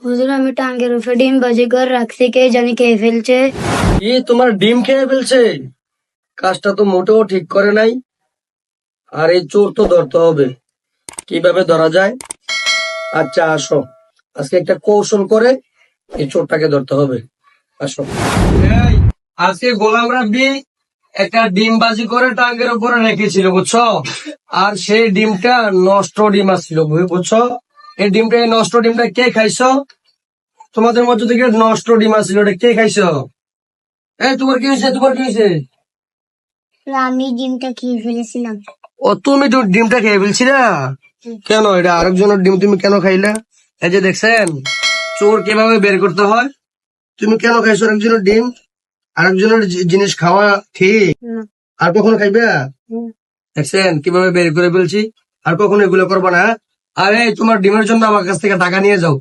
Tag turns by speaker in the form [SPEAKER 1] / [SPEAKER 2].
[SPEAKER 1] হুজুর আমি টাঙ্গের উপরে ডিম বাজি করে রাখছি কে জানি খেয়ে ফেলছে।
[SPEAKER 2] কি তোমার ডিম খেয়ে ফেলছে? কাজটা তো মোটেও ঠিক করে নাই। আর এই চোর তো ধরতে হবে। কীভাবে ধরা যায়? আচ্ছা আসো। আজকে একটা কৌশল করে এই চোরটাকে ধরতে হবে। আসো। এই, আজকে গোলাম রাব্বি একটা ডিম বাজি করে টাঙ্গের উপরে রেখেছিল বুঝছ? আর সেই ডিমটা নষ্ট ডিম আসছিল বুঝছ? এই ডিমটা এই নষ্ট ডিমটা কে খাইছো? তোমাদের মধ্যে থেকে নষ্ট ডিম আসছিল ওটা কে খাইছো? এই তোমার কি হয়েছে তোমার কি হয়েছে
[SPEAKER 1] আমি ডিমটা খেয়ে ফেলেছিলাম।
[SPEAKER 2] ও তুমি তো ডিমটা খেয়ে ফেলছি না কেন এটা আরেকজনের ডিম তুমি কেন খাইলা? এই যে দেখছেন চোর কীভাবে বের করতে হয়? তুমি কেন খাইছো আরেকজনের ডিম? আরেকজনের জিনিস খাওয়া ঠিক? আর কখনো খাইবে? দেখছেন কীভাবে বের করে ফেলছি? আর কখনো এগুলো করব না আরে তোমার ডিমের জন্য আমার কাছ থেকে টাকা নিয়ে যাও।